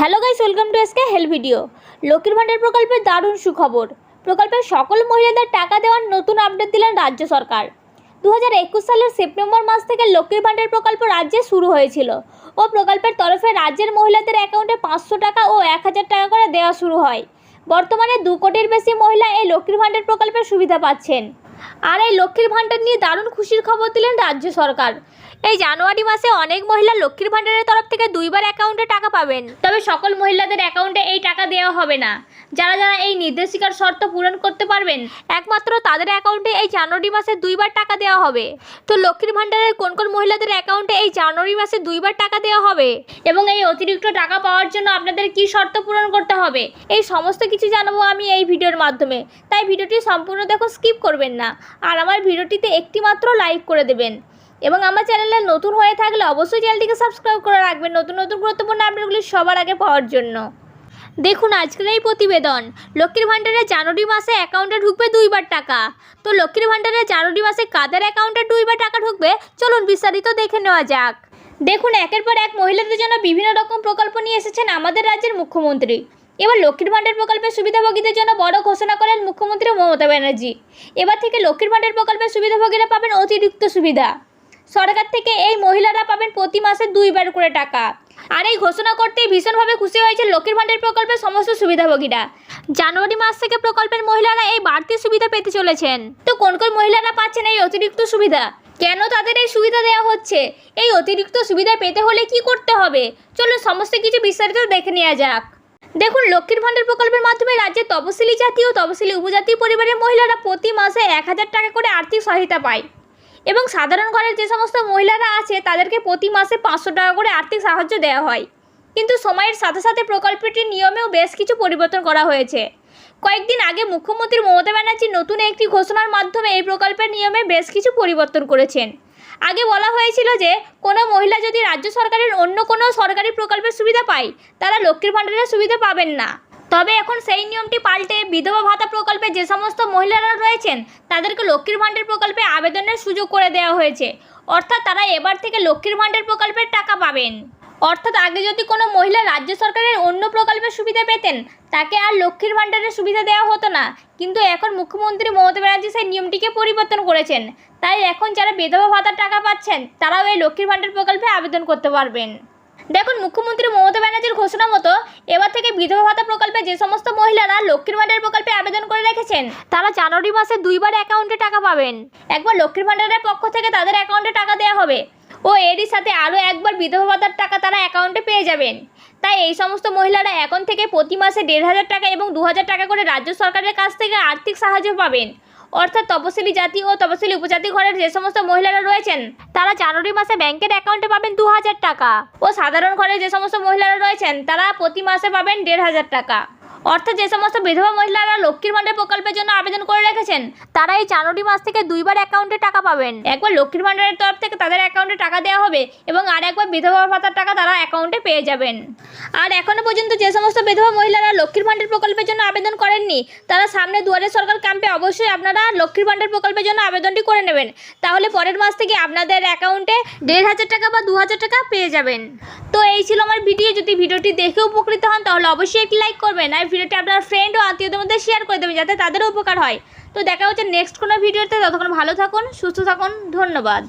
Hello guys, welcome to SK hell video. লক্ষ্মীর ভাণ্ডার প্রকল্পের দারুণ সুখবর। প্রকল্পের সকল মহিলাদের টাকা দেওয়ার নতুন আপডেট দিলেন রাজ্য সরকার। দু হাজার একুশ সালের সেপ্টেম্বর মাস থেকে লক্ষ্মীর ভাণ্ডার প্রকল্প রাজ্যে শুরু হয়েছিল ও প্রকল্পের তরফে রাজ্যের মহিলাদের অ্যাকাউন্টে পাঁচশো টাকা ও এক হাজার টাকা করে দেওয়া শুরু হয়। বর্তমানে দু কোটির বেশি মহিলা এই লক্ষ্মীর ভাণ্ডার প্রকল্পের সুবিধা পাচ্ছেন। আর এই লক্ষ্মীর ভাণ্ডার নিয়ে দারুণ খুশির খবর দিলেন রাজ্য সরকার। এই জানুয়ারি মাসে অনেক মহিলা লক্ষ্মীর ভাণ্ডারের তরফ থেকে দুইবার অ্যাকাউন্টে টাকা পাবেন। তবে সকল মহিলাদের অ্যাকাউন্টে এই টাকা দেওয়া হবে না। যারা যারা এই নির্দেশিকার শর্ত পূরণ করতে পারবেন, একমাত্র তাদের অ্যাকাউন্টে এই জানুয়ারি মাসে দুইবার টাকা দেওয়া হবে। তো লক্ষ্মীর ভাণ্ডারের কোন কোন মহিলাদের অ্যাকাউন্টে এই জানুয়ারি মাসে দুইবার টাকা দেওয়া হবে? এবং এই অতিরিক্ত টাকা পাওয়ার জন্য আপনাদের কি শর্ত পূরণ করতে হবে? এই সমস্ত কিছু জানাব আমি এই ভিডিওর মাধ্যমে। তাই ভিডিওটি সম্পূর্ণ দেখো স্কিপ করবেন না। আর আমার ভিডিওটিতে একটি মাত্র লাইক করে দেবেন। এবং আমার চ্যানেলে নতুন হয়ে থাকলে অবশ্যই চ্যানেলটিকে সাবস্ক্রাইব করে রাখবেন নতুন নতুন গুরুত্বপূর্ণ আপডেটগুলি সবার আগে পাওয়ার জন্য। দেখুন, আজকের এই প্রতিবেদন, লক্ষ্মীর ভাণ্ডারে জানুয়ারি মাসে অ্যাকাউন্টে ঢুকবে দুইবার টাকা। তো লক্ষ্মীর ভাণ্ডারে জানুয়ারি মাসে কাদের অ্যাকাউন্টে দুইবার টাকা ঢুকবে? চলুন বিস্তারিত দেখে নেওয়া যাক। দেখুন, একের পর এক মহিলাদের জন্য বিভিন্ন রকম প্রকল্প নিয়ে এসেছেন আমাদের রাজ্যের মুখ্যমন্ত্রী। এবার লক্ষ্মীর ভাণ্ডার প্রকল্পের সুবিধাভোগীদের জন্য বড় ঘোষণা করেন মুখ্যমন্ত্রী মমতা ব্যানার্জি। এবার থেকে লক্ষ্মীর ভাণ্ডার প্রকল্পের সুবিধাভোগীরা পাবেন অতিরিক্ত সুবিধা। সরকার থেকে এই মহিলারা পাবেন প্রতি মাসে দুইবার করে টাকা। আর এই ঘোষণা করতেই ভীষণভাবে খুশি হয়েছে লক্ষ্মীর ভাণ্ডার প্রকল্পের সমস্ত সুবিধাভোগীরা। জানুয়ারি মাস থেকে প্রকল্পের মহিলারা এই বাড়তি সুবিধা পেতে চলেছেন। তো কোন কোন মহিলারা পাচ্ছেন এই অতিরিক্ত সুবিধা? কেন তাদের এই সুবিধা দেওয়া হচ্ছে? এই অতিরিক্ত সুবিধা পেতে হলে কি করতে হবে? চলুন সমস্ত কিছু বিস্তারিত দেখে নেওয়া যাক। দেখুন, লক্ষ্মীর ভাণ্ডার প্রকল্পের মাধ্যমে রাজ্যে তপশিলি জাতি ও তপশিলি উপজাতি পরিবারের মহিলারা প্রতি মাসে এক হাজার টাকা করে আর্থিক সহায়তা পায়। এবং সাধারণ ঘরের যে সমস্ত মহিলারা আছে, তাদেরকে প্রতি মাসে পাঁচশো টাকা করে আর্থিক সাহায্য দেওয়া হয়। কিন্তু সময়ের সাথে সাথে প্রকল্পটির নিয়মেও বেশ কিছু পরিবর্তন করা হয়েছে। কয়েকদিন আগে মুখ্যমন্ত্রী মমতা ব্যানার্জি নতুন একটি ঘোষণার মাধ্যমে এই প্রকল্পের নিয়মে বেশ কিছু পরিবর্তন করেছেন। আগে বলা হয়েছিল যে, কোনো মহিলা যদি রাজ্য সরকারের অন্য কোনো সরকারি প্রকল্পের সুবিধা পায়, তারা লক্ষ্মীর ভাণ্ডারের সুবিধা পাবেন না। তবে এখন সেই নিয়মটি পাল্টে বিধবা ভাতা প্রকল্পে যে সমস্ত মহিলারা রয়েছেন, তাদেরকে লক্ষ্মীর ভাণ্ডার প্রকল্পে আবেদনের সুযোগ করে দেওয়া হয়েছে। অর্থাৎ তারা এবার থেকে লক্ষ্মীর ভাণ্ডার প্রকল্পের টাকা পাবেন। অর্থাৎ আগে যদি কোনো মহিলা রাজ্য সরকারের অন্য প্রকল্পের সুবিধা পেতেন, তাকে আর লক্ষ্মীর ভাণ্ডারের সুবিধা দেওয়া হতো না। কিন্তু এখন মুখ্যমন্ত্রী মমতা ব্যানার্জি সেই নিয়মটিকে পরিবর্তন করেছেন। তাই এখন যারা বিধবা ভাতার টাকা পাচ্ছেন, তারাও এই লক্ষ্মীর ভাণ্ডার প্রকল্পে আবেদন করতে পারবেন। দেখুন, মুখ্যমন্ত্রী মমতা ব্যানার্জির ঘোষণা মতো এবার থেকে বিধবা ভাতা প্রকল্পে যে সমস্ত মহিলারা লক্ষ্মীর ভাণ্ডার প্রকল্পে আবেদন করে রেখেছেন, তারা জানুয়ারি মাসে দুইবার অ্যাকাউন্টে টাকা পাবেন। একবার লক্ষ্মীর ভাণ্ডারের পক্ষ থেকে তাদের অ্যাকাউন্টে টাকা দেওয়া হবে। ও এরই সাথে আরও একবার বিধবা ভাতার টাকা তারা অ্যাকাউন্টে পেয়ে যাবেন। তাই এই সমস্ত মহিলারা এখন থেকে প্রতি মাসে দেড় হাজার টাকা এবং দু হাজার টাকা করে রাজ্য সরকারের কাছ থেকে আর্থিক সাহায্য পাবেন। অর্থাৎ তপশিলি জাতি ও তপশিলি উপজাতি ঘরের যে সমস্ত মহিলারা রয়েছেন, তারা জানুয়ারি মাসে ব্যাংকের অ্যাকাউন্টে পাবেন দু হাজার টাকা। ও সাধারণ ঘরের যে সমস্ত মহিলারা রয়েছেন, তারা প্রতি মাসে পাবেন দেড় হাজার টাকা। অর্থাৎ যে সমস্ত বিধবা মহিলারা লক্ষ্মীর ভাণ্ডার প্রকল্পের জন্য আবেদন করে রেখেছেন তারা এই জানুয়ারি মাস থেকে দুইবার অ্যাকাউন্টে টাকা পাবেন। একবার লক্ষ্মীর ভাণ্ডারের তরফ থেকে তাদের অ্যাকাউন্টে টাকা দেওয়া হবে এবং আর একবার বিধবা ভাতার টাকা তারা অ্যাকাউন্টে পেয়ে যাবেন। আর এখনও পর্যন্ত যে সমস্ত বিধবা মহিলারা লক্ষ্মীর ভাণ্ডার প্রকল্পের জন্য আবেদন করেননি, তারা সামনে দুয়ারে সরকার ক্যাম্পে অবশ্যই আপনারা লক্ষ্মীর ভাণ্ডার প্রকল্পের জন্য আবেদনটি করে নেবেন। তাহলে পরের মাস থেকে আপনাদের অ্যাকাউন্টে দেড় হাজার টাকা বা দু হাজার টাকা পেয়ে যাবেন। তো এই ছিল আমার ভিডিও যদি ভিডিওটি দেখে উপকৃত হন, তাহলে অবশ্যই একটি লাইক করবেন। আর ভিডিওটি আপনার ফ্রেন্ড ও আত্মীয়দের মধ্যে শেয়ার করে দেবেন যাতে তাদেরও উপকার হয়। তো দেখা হচ্ছে নেক্সট কোনো ভিডিওতে, ততক্ষণ ভালো থাকুন, সুস্থ থাকুন, ধন্যবাদ।